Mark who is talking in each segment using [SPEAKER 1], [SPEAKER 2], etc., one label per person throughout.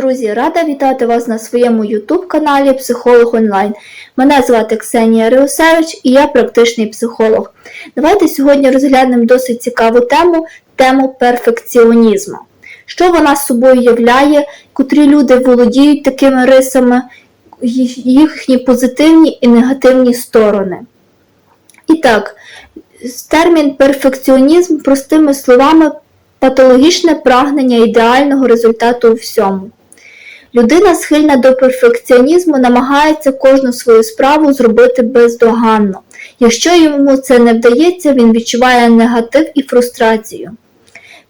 [SPEAKER 1] друзі! Рада вітати вас на своєму YouTube каналі Психолог Онлайн. Мене звати Ксенія Реусевич і я практичний психолог. Давайте сьогодні розглянемо досить цікаву тему тему перфекціонізму. Що вона собою являє, котрі люди володіють такими рисами, їхні позитивні і негативні сторони. І так, термін перфекціонізм простими словами патологічне прагнення ідеального результату у всьому. Людина, схильна до перфекціонізму, намагається кожну свою справу зробити бездоганно. Якщо йому це не вдається, він відчуває негатив і фрустрацію.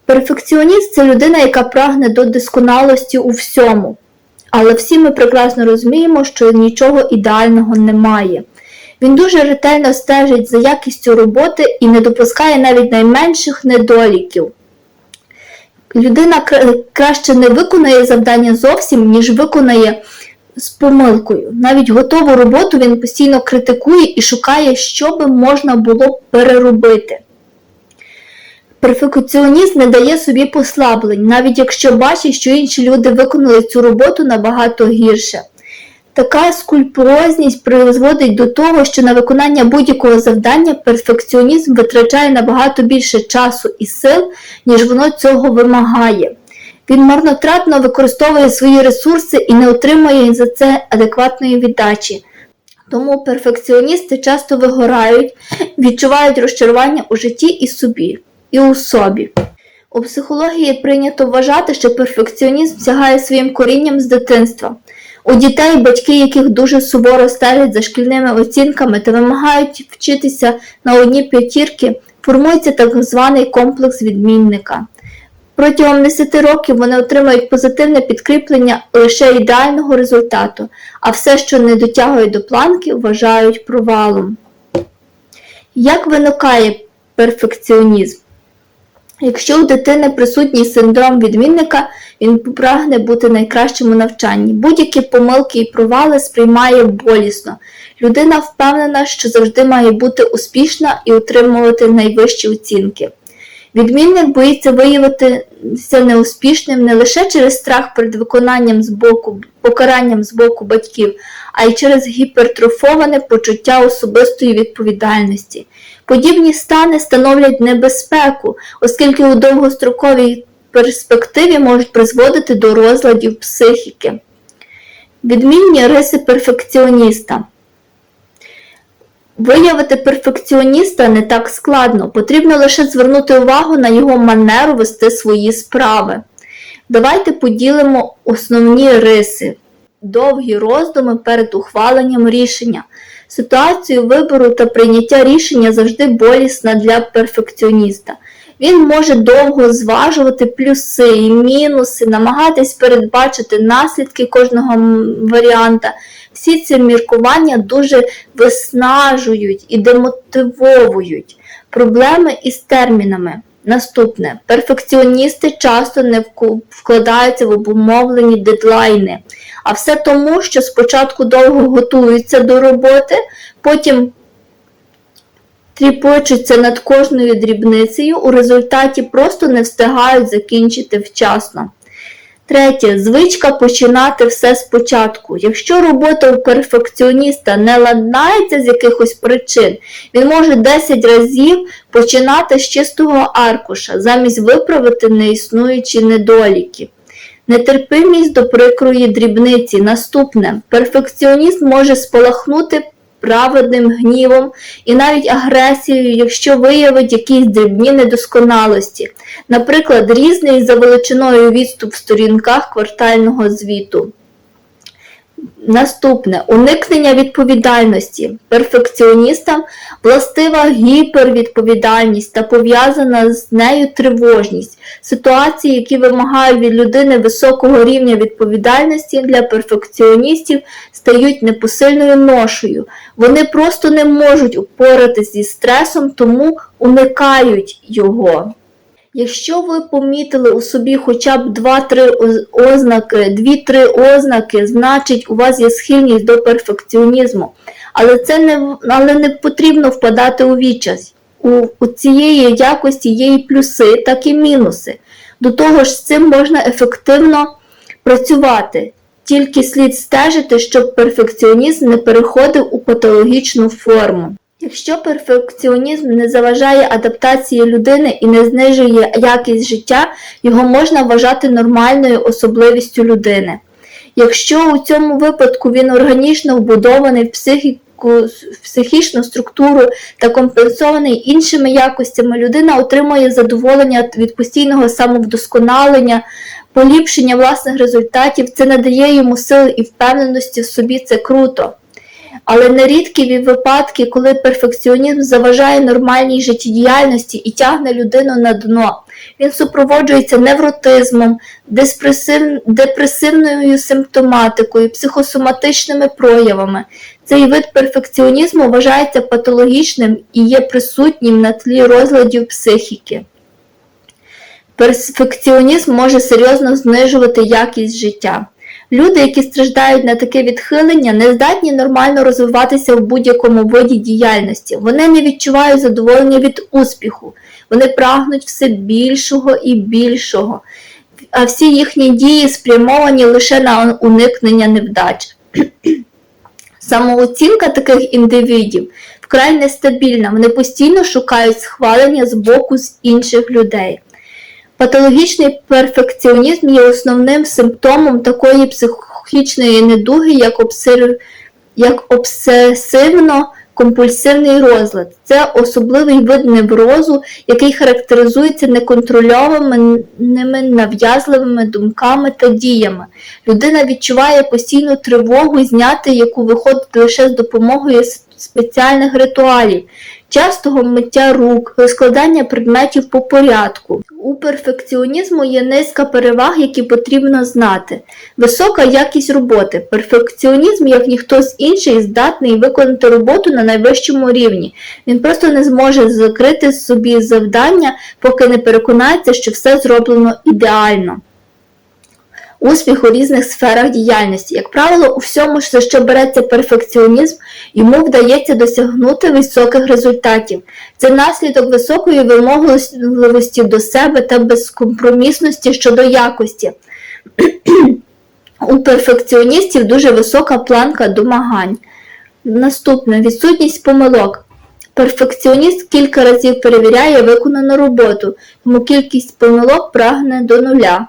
[SPEAKER 1] Перфекціоніст це людина, яка прагне до досконалості у всьому. Але всі ми прекрасно розуміємо, що нічого ідеального немає. Він дуже ретельно стежить за якістю роботи і не допускає навіть найменших недоліків. Людина краще не виконає завдання зовсім, ніж виконає з помилкою. Навіть готову роботу він постійно критикує і шукає, що би можна було переробити. Перфекціоніст не дає собі послаблень, навіть якщо бачить, що інші люди виконали цю роботу набагато гірше. Така скульпурозність призводить до того, що на виконання будь-якого завдання перфекціонізм витрачає набагато більше часу і сил, ніж воно цього вимагає. Він марнотратно використовує свої ресурси і не отримує за це адекватної віддачі. Тому перфекціоністи часто вигорають, відчувають розчарування у житті і собі, і у собі. У психології прийнято вважати, що перфекціонізм сягає своїм корінням з дитинства. У дітей, батьки, яких дуже суворо стежать за шкільними оцінками та вимагають вчитися на одні п'ятірки, формується так званий комплекс відмінника. Протягом 10 років вони отримують позитивне підкріплення лише ідеального результату, а все, що не дотягує до планки, вважають провалом. Як виникає перфекціонізм? Якщо у дитини присутній синдром відмінника, він прагне бути найкращим у навчанні. Будь-які помилки і провали сприймає болісно. Людина впевнена, що завжди має бути успішна і отримувати найвищі оцінки. Відмінник боїться виявитися неуспішним не лише через страх перед виконанням з боку, покаранням з боку батьків, а й через гіпертрофоване почуття особистої відповідальності. Подібні стани становлять небезпеку, оскільки у довгостроковій перспективі можуть призводити до розладів психіки. Відмінні риси перфекціоніста. Виявити перфекціоніста не так складно, потрібно лише звернути увагу на його манеру вести свої справи. Давайте поділимо основні риси, довгі роздуми перед ухваленням рішення. Ситуацію вибору та прийняття рішення завжди болісна для перфекціоніста. Він може довго зважувати плюси і мінуси, намагатись передбачити наслідки кожного варіанта. Всі ці міркування дуже виснажують і демотивовують проблеми із термінами. Наступне, перфекціоністи часто не вкладаються в обумовлені дедлайни, а все тому, що спочатку довго готуються до роботи, потім тріпочуться над кожною дрібницею, у результаті просто не встигають закінчити вчасно. Третє. Звичка починати все спочатку. Якщо робота у перфекціоніста не ладнається з якихось причин, він може 10 разів починати з чистого аркуша, замість виправити неіснуючі недоліки. Нетерпимість до прикрої дрібниці. Наступне. Перфекціоніст може спалахнути праведним гнівом і навіть агресією, якщо виявить якісь дрібні недосконалості, наприклад, різний за величиною відступ в сторінках квартального звіту. Наступне уникнення відповідальності. Перфекціоністам властива гіпервідповідальність та пов'язана з нею тривожність. Ситуації, які вимагають від людини високого рівня відповідальності для перфекціоністів, стають непосильною ношею. Вони просто не можуть упоратись зі стресом, тому уникають його. Якщо ви помітили у собі хоча б 2-3 ознаки, 2-3 ознаки, значить у вас є схильність до перфекціонізму. Але це не але не потрібно впадати у відчас. У, у цієї якості є і плюси, так і мінуси. До того ж, з цим можна ефективно працювати. Тільки слід стежити, щоб перфекціонізм не переходив у патологічну форму. Якщо перфекціонізм не заважає адаптації людини і не знижує якість життя, його можна вважати нормальною особливістю людини. Якщо у цьому випадку він органічно вбудований в психіку, психічну структуру та компенсований іншими якостями, людина отримує задоволення від постійного самовдосконалення, поліпшення власних результатів, це надає йому сили і впевненості в собі, це круто. Але нерідкі випадки, коли перфекціонізм заважає нормальній життєдіяльності і тягне людину на дно. Він супроводжується невротизмом, депресивною симптоматикою, психосоматичними проявами. Цей вид перфекціонізму вважається патологічним і є присутнім на тлі розладів психіки. Перфекціонізм може серйозно знижувати якість життя. Люди, які страждають на таке відхилення, не здатні нормально розвиватися в будь-якому виді діяльності. Вони не відчувають задоволення від успіху, вони прагнуть все більшого і більшого, а всі їхні дії спрямовані лише на уникнення невдач. Самооцінка таких індивідів вкрай нестабільна, вони постійно шукають схвалення з боку з інших людей. Патологічний перфекціонізм є основним симптомом такої психічної недуги, як, обсер... як обсесивно-компульсивний розлад. Це особливий вид неврозу, який характеризується неконтрольованими нав'язливими думками та діями. Людина відчуває постійну тривогу, зняти яку виходить лише з допомогою спеціальних ритуалів, частого миття рук, розкладання предметів по порядку. У перфекціонізму є низка переваг, які потрібно знати. Висока якість роботи. Перфекціонізм, як ніхто з інших, здатний виконати роботу на найвищому рівні. Він просто не зможе закрити собі завдання, поки не переконається, що все зроблено ідеально. Успіх у різних сферах діяльності. Як правило, у всьому, за що береться перфекціонізм, йому вдається досягнути високих результатів. Це наслідок високої вимогливості до себе та безкомпромісності щодо якості. У перфекціоністів дуже висока планка домагань. Наступне відсутність помилок. Перфекціоніст кілька разів перевіряє виконану роботу, тому кількість помилок прагне до нуля.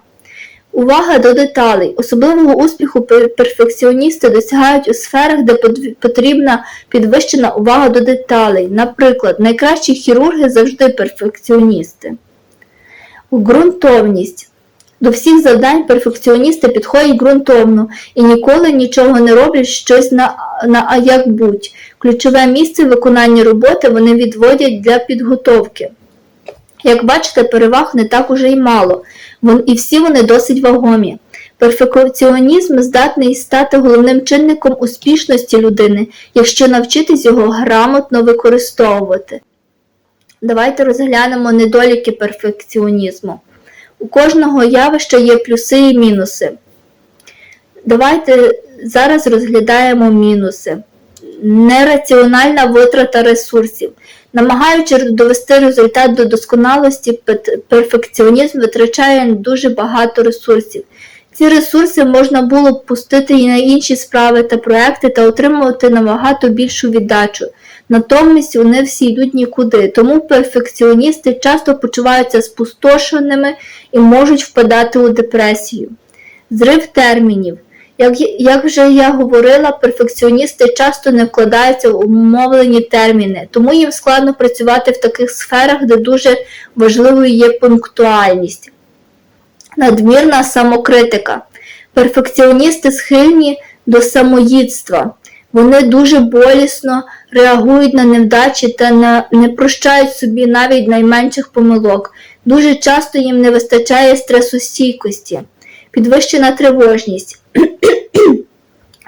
[SPEAKER 1] Увага до деталей. Особливого успіху перфекціоністи досягають у сферах, де потрібна підвищена увага до деталей. Наприклад, найкращі хірурги завжди перфекціоністи. Ґрунтовність. До всіх завдань перфекціоністи підходять ґрунтовно і ніколи нічого не роблять щось на, на як будь. Ключове місце виконання роботи вони відводять для підготовки. Як бачите, переваг не так уже й мало, і всі вони досить вагомі. Перфекціонізм здатний стати головним чинником успішності людини, якщо навчитись його грамотно використовувати. Давайте розглянемо недоліки перфекціонізму. У кожного явища є плюси і мінуси. Давайте зараз розглядаємо мінуси. Нераціональна витрата ресурсів. Намагаючись довести результат до досконалості, перфекціонізм витрачає дуже багато ресурсів. Ці ресурси можна було б пустити і на інші справи та проекти та отримувати набагато більшу віддачу. Натомість вони всі йдуть нікуди, тому перфекціоністи часто почуваються спустошеними і можуть впадати у депресію. Зрив термінів. Як як вже я говорила, перфекціоністи часто не вкладаються в умовлені терміни, тому їм складно працювати в таких сферах, де дуже важливою є пунктуальність. Надмірна самокритика. Перфекціоністи схильні до самоїдства. Вони дуже болісно реагують на невдачі та на, не прощають собі навіть найменших помилок. Дуже часто їм не вистачає стресостійкості, підвищена тривожність.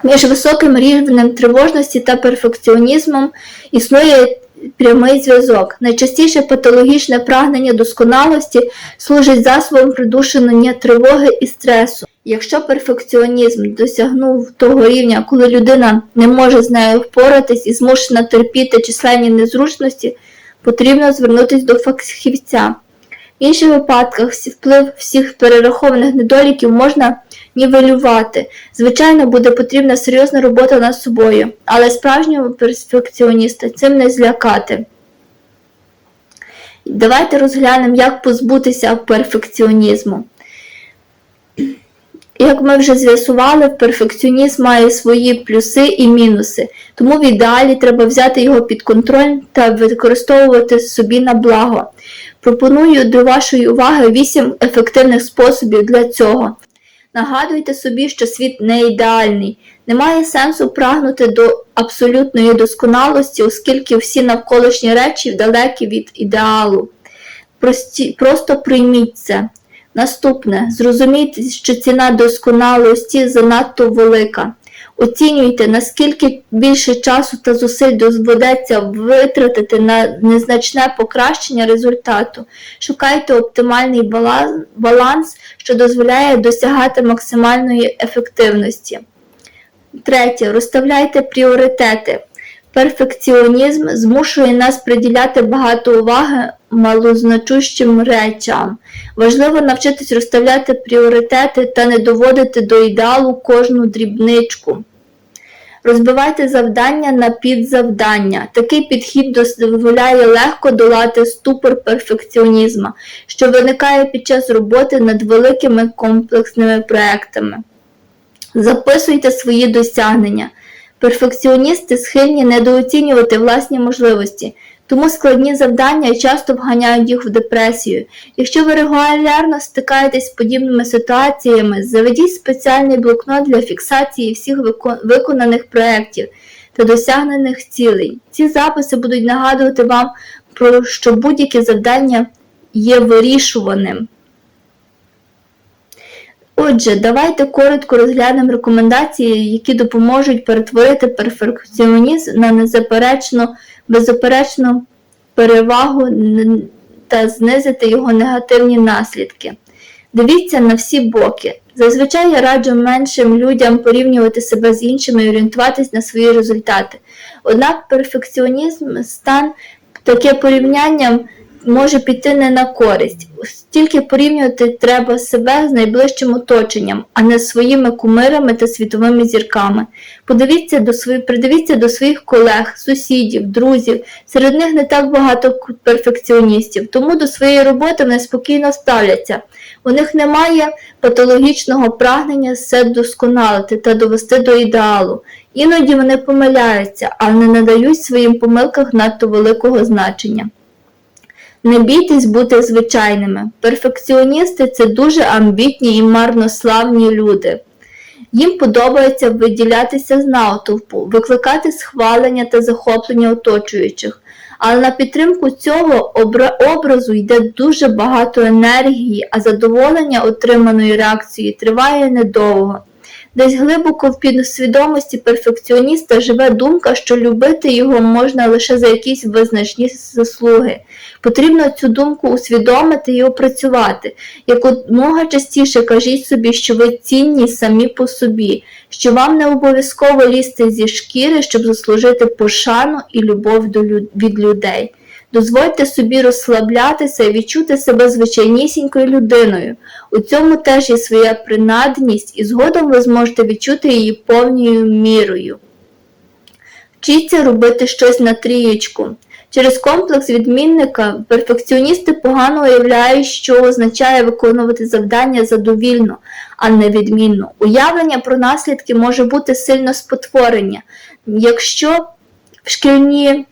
[SPEAKER 1] Між високим рівнем тривожності та перфекціонізмом існує прямий зв'язок. Найчастіше патологічне прагнення досконалості служить засобом придушення тривоги і стресу. Якщо перфекціонізм досягнув того рівня, коли людина не може з нею впоратись і змушена терпіти численні незручності, потрібно звернутися до фахівця. В інших випадках вплив всіх перерахованих недоліків можна нівелювати. Звичайно, буде потрібна серйозна робота над собою, але справжнього перфекціоніста цим не злякати. Давайте розглянемо, як позбутися перфекціонізму. Як ми вже з'ясували, перфекціонізм має свої плюси і мінуси, тому в ідеалі треба взяти його під контроль та використовувати собі на благо. Пропоную до вашої уваги 8 ефективних способів для цього. Нагадуйте собі, що світ не ідеальний. Немає сенсу прагнути до абсолютної досконалості, оскільки всі навколишні речі далекі від ідеалу. Прості, просто прийміть це. Наступне. Зрозумійте, що ціна досконалості занадто велика. Оцінюйте, наскільки більше часу та зусиль доведеться витратити на незначне покращення результату. Шукайте оптимальний баланс, що дозволяє досягати максимальної ефективності. Третє. Розставляйте пріоритети. Перфекціонізм змушує нас приділяти багато уваги малозначущим речам. Важливо навчитись розставляти пріоритети та не доводити до ідеалу кожну дрібничку. Розбивайте завдання на підзавдання. Такий підхід дозволяє легко долати ступор перфекціонізму, що виникає під час роботи над великими комплексними проектами. Записуйте свої досягнення. Перфекціоністи схильні недооцінювати власні можливості, тому складні завдання часто вганяють їх в депресію. Якщо ви регулярно стикаєтесь з подібними ситуаціями, заведіть спеціальний блокнот для фіксації всіх виконаних проєктів та досягнених цілей. Ці записи будуть нагадувати вам про що будь-яке завдання є вирішуваним. Отже, давайте коротко розглянемо рекомендації, які допоможуть перетворити перфекціонізм на незаперечну, беззаперечну перевагу та знизити його негативні наслідки. Дивіться на всі боки. Зазвичай я раджу меншим людям порівнювати себе з іншими і орієнтуватись на свої результати. Однак перфекціонізм стан таке порівняння може піти не на користь. Тільки порівнювати треба себе з найближчим оточенням, а не своїми кумирами та світовими зірками. Подивіться до свої, придивіться до своїх колег, сусідів, друзів. Серед них не так багато перфекціоністів, тому до своєї роботи вони спокійно ставляться. У них немає патологічного прагнення все досконалити та довести до ідеалу. Іноді вони помиляються, але не надають своїм помилкам надто великого значення. Не бійтесь бути звичайними. Перфекціоністи це дуже амбітні і марнославні люди. Їм подобається виділятися з натовпу, викликати схвалення та захоплення оточуючих. Але на підтримку цього образу йде дуже багато енергії, а задоволення отриманої реакцією триває недовго. Десь глибоко в підсвідомості перфекціоніста живе думка, що любити його можна лише за якісь визначні заслуги. Потрібно цю думку усвідомити і опрацювати. Якомога частіше кажіть собі, що ви цінні самі по собі, що вам не обов'язково лізти зі шкіри, щоб заслужити пошану і любов від людей. Дозвольте собі розслаблятися і відчути себе звичайнісінькою людиною. У цьому теж є своя принадність, і згодом ви зможете відчути її повною мірою. Вчіться робити щось на трієчку. Через комплекс відмінника перфекціоністи погано уявляють, що означає виконувати завдання задовільно, а не відмінно. Уявлення про наслідки може бути сильно спотворення. Якщо в шкільні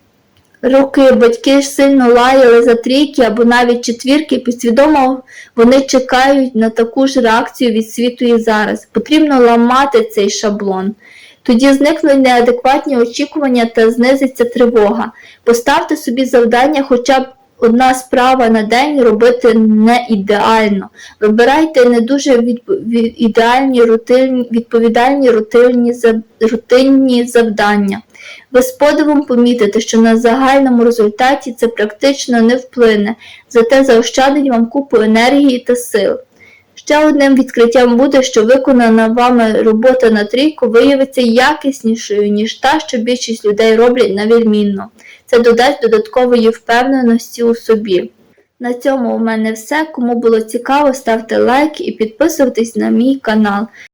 [SPEAKER 1] роки батьки сильно лаяли за трійки або навіть четвірки, підсвідомо вони чекають на таку ж реакцію від світу і зараз. Потрібно ламати цей шаблон. Тоді зникнуть неадекватні очікування та знизиться тривога. Поставте собі завдання хоча б одна справа на день робити не ідеально. Вибирайте не дуже від, ідеальні рутинні, відповідальні рутинні, рутинні завдання. Ви з подивом помітите, що на загальному результаті це практично не вплине, зате заощадить вам купу енергії та сил. Ще одним відкриттям буде, що виконана вами робота на трійку виявиться якіснішою, ніж та, що більшість людей роблять на відмінно. Це додасть додаткової впевненості у собі. На цьому у мене все. Кому було цікаво, ставте лайк і підписуйтесь на мій канал.